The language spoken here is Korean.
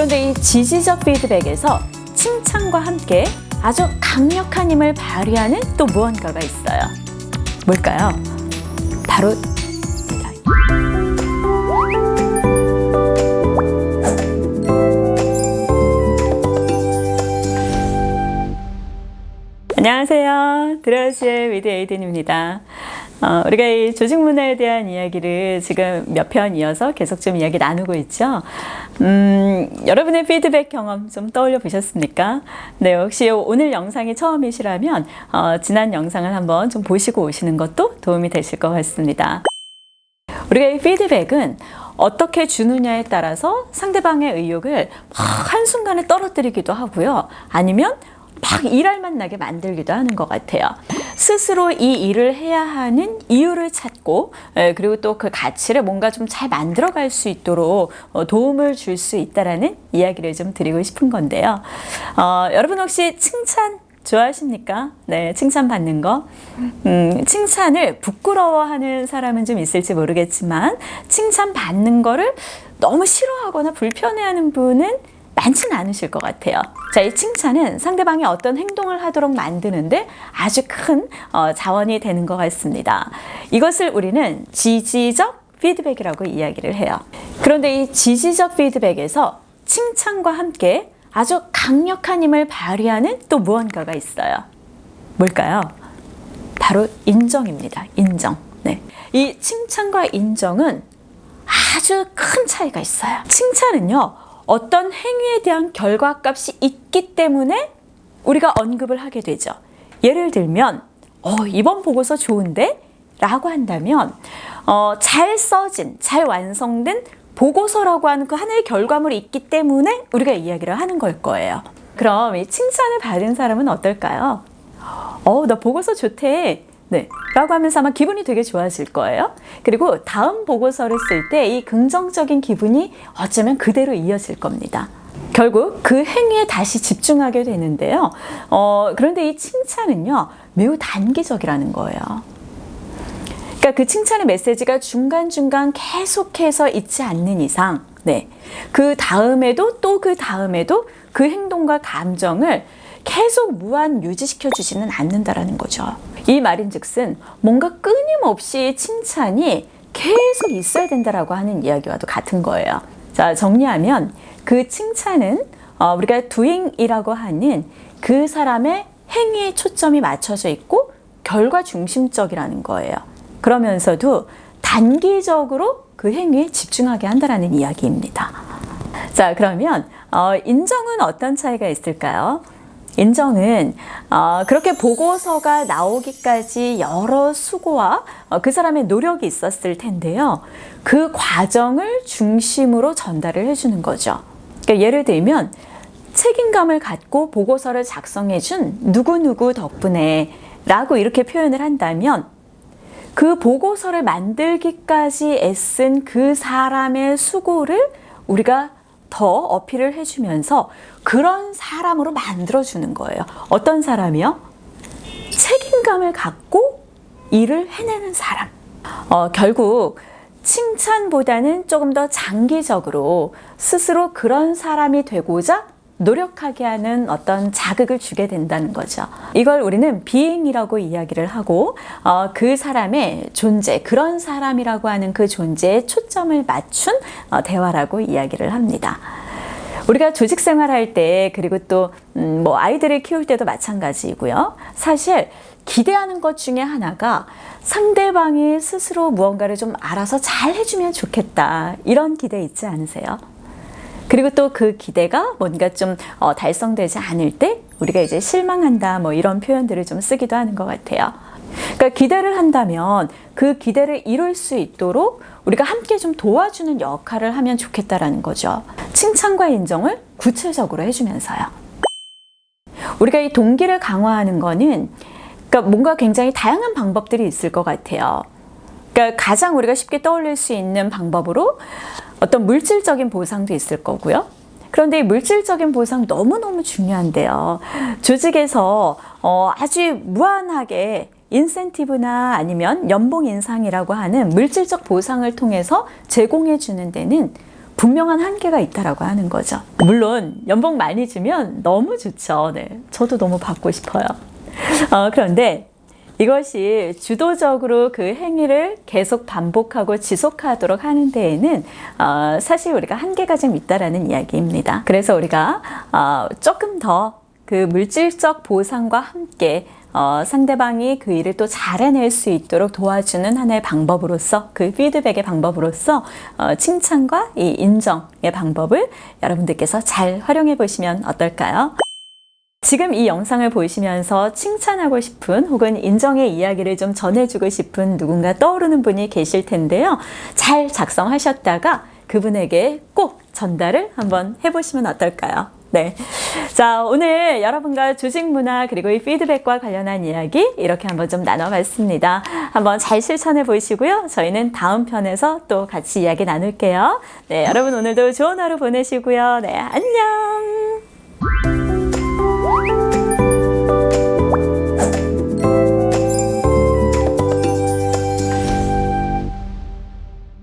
그런데 이 지지적 피드백에서 칭찬과 함께 아주 강력한 힘을 발휘하는 또 무언가가 있어요. 뭘까요? 바로 안녕하세요. 드라우스의 위드 에이든입니다. 어, 우리가 이 조직 문화에 대한 이야기를 지금 몇 편 이어서 계속 좀 이야기 나누고 있죠. 음, 여러분의 피드백 경험 좀 떠올려 보셨습니까? 네, 혹시 오늘 영상이 처음이시라면 어, 지난 영상을 한번 좀 보시고 오시는 것도 도움이 되실 것 같습니다. 우리가 이 피드백은 어떻게 주느냐에 따라서 상대방의 의욕을 막 한순간에 떨어뜨리기도 하고요. 아니면 막 일할 만 나게 만들기도 하는 것 같아요. 스스로 이 일을 해야 하는 이유를 찾고, 에, 그리고 또 그 가치를 뭔가 좀 잘 만들어갈 수 있도록 어, 도움을 줄 수 있다라는 이야기를 좀 드리고 싶은 건데요. 어, 여러분 혹시 칭찬 좋아하십니까? 네, 칭찬 받는 거. 음, 칭찬을 부끄러워하는 사람은 좀 있을지 모르겠지만, 칭찬 받는 거를 너무 싫어하거나 불편해하는 분은 많지는 않으실 것 같아요. 자, 이 칭찬은 상대방이 어떤 행동을 하도록 만드는데 아주 큰 어, 자원이 되는 것 같습니다. 이것을 우리는 지지적 피드백이라고 이야기를 해요. 그런데 이 지지적 피드백에서 칭찬과 함께 아주 강력한 힘을 발휘하는 또 무언가가 있어요. 뭘까요? 바로 인정입니다. 인정. 네. 이 칭찬과 인정은 아주 큰 차이가 있어요. 칭찬은요, 어떤 행위에 대한 결과값이 있기 때문에 우리가 언급을 하게 되죠. 예를 들면, 어, 이번 보고서 좋은데? 라고 한다면, 어, 잘 써진, 잘 완성된 보고서라고 하는 그 하나의 결과물이 있기 때문에 우리가 이야기를 하는 걸 거예요. 그럼 이 칭찬을 받은 사람은 어떨까요? 어, 나 보고서 좋대. 네. 라고 하면서 아마 기분이 되게 좋아질 거예요. 그리고 다음 보고서를 쓸 때 이 긍정적인 기분이 어쩌면 그대로 이어질 겁니다. 결국 그 행위에 다시 집중하게 되는데요. 어, 그런데 이 칭찬은요, 매우 단기적이라는 거예요. 그러니까 그 칭찬의 메시지가 중간중간 계속해서 있지 않는 이상, 네. 그 다음에도 또 그 다음에도 그 행동과 감정을 계속 무한 유지시켜 주지는 않는다라는 거죠. 이 말인 즉슨 뭔가 끊임없이 칭찬이 계속 있어야 된다라고 하는 이야기와도 같은 거예요. 자, 정리하면 그 칭찬은 어, 우리가 doing이라고 하는 그 사람의 행위에 초점이 맞춰져 있고 결과 중심적이라는 거예요. 그러면서도 단기적으로 그 행위에 집중하게 한다라는 이야기입니다. 자, 그러면 어, 인정은 어떤 차이가 있을까요? 인정은 어, 그렇게 보고서가 나오기까지 여러 수고와 어, 그 사람의 노력이 있었을 텐데요. 그 과정을 중심으로 전달을 해주는 거죠. 그러니까 예를 들면 책임감을 갖고 보고서를 작성해준 누구누구 덕분에 라고 이렇게 표현을 한다면 그 보고서를 만들기까지 애쓴 그 사람의 수고를 우리가 더 어필을 해주면서 그런 사람으로 만들어주는 거예요. 어떤 사람이요? 책임감을 갖고 일을 해내는 사람. 어, 결국 칭찬보다는 조금 더 장기적으로 스스로 그런 사람이 되고자 노력하게 하는 어떤 자극을 주게 된다는 거죠. 이걸 우리는 비행이라고 이야기를 하고 어, 그 사람의 존재, 그런 사람이라고 하는 그 존재에 초점을 맞춘 어, 대화라고 이야기를 합니다. 우리가 조직 생활할 때 그리고 또 음, 뭐 아이들을 키울 때도 마찬가지이고요. 사실 기대하는 것 중에 하나가 상대방이 스스로 무언가를 좀 알아서 잘 해주면 좋겠다 이런 기대 있지 않으세요? 그리고 또 그 기대가 뭔가 좀 어, 달성되지 않을 때 우리가 이제 실망한다 뭐 이런 표현들을 좀 쓰기도 하는 것 같아요. 그러니까 기대를 한다면 그 기대를 이룰 수 있도록 우리가 함께 좀 도와주는 역할을 하면 좋겠다라는 거죠. 칭찬과 인정을 구체적으로 해주면서요. 우리가 이 동기를 강화하는 거는 그러니까 뭔가 굉장히 다양한 방법들이 있을 것 같아요. 그러니까 가장 우리가 쉽게 떠올릴 수 있는 방법으로 어떤 물질적인 보상도 있을 거고요. 그런데 이 물질적인 보상 너무너무 중요한데요. 조직에서 어, 아주 무한하게 인센티브나 아니면 연봉 인상이라고 하는 물질적 보상을 통해서 제공해 주는 데는 분명한 한계가 있다라고 하는 거죠. 물론 연봉 많이 주면 너무 좋죠. 네, 저도 너무 받고 싶어요. 어, 그런데 이것이 주도적으로 그 행위를 계속 반복하고 지속하도록 하는 데에는 어, 사실 우리가 한계가 좀 있다라는 이야기입니다. 그래서 우리가 어, 조금 더 그 물질적 보상과 함께 어, 상대방이 그 일을 또 잘해낼 수 있도록 도와주는 하나의 방법으로서 그 피드백의 방법으로서 어, 칭찬과 이 인정의 방법을 여러분들께서 잘 활용해 보시면 어떨까요? 지금 이 영상을 보시면서 칭찬하고 싶은 혹은 인정의 이야기를 좀 전해주고 싶은 누군가 떠오르는 분이 계실 텐데요. 잘 작성하셨다가 그분에게 꼭 전달을 한번 해보시면 어떨까요? 네. 자, 오늘 여러분과 조직 문화 그리고 이 피드백과 관련한 이야기 이렇게 한번 좀 나눠봤습니다. 한번 잘 실천해 보시고요. 저희는 다음 편에서 또 같이 이야기 나눌게요. 네, 여러분 오늘도 좋은 하루 보내시고요. 네, 안녕!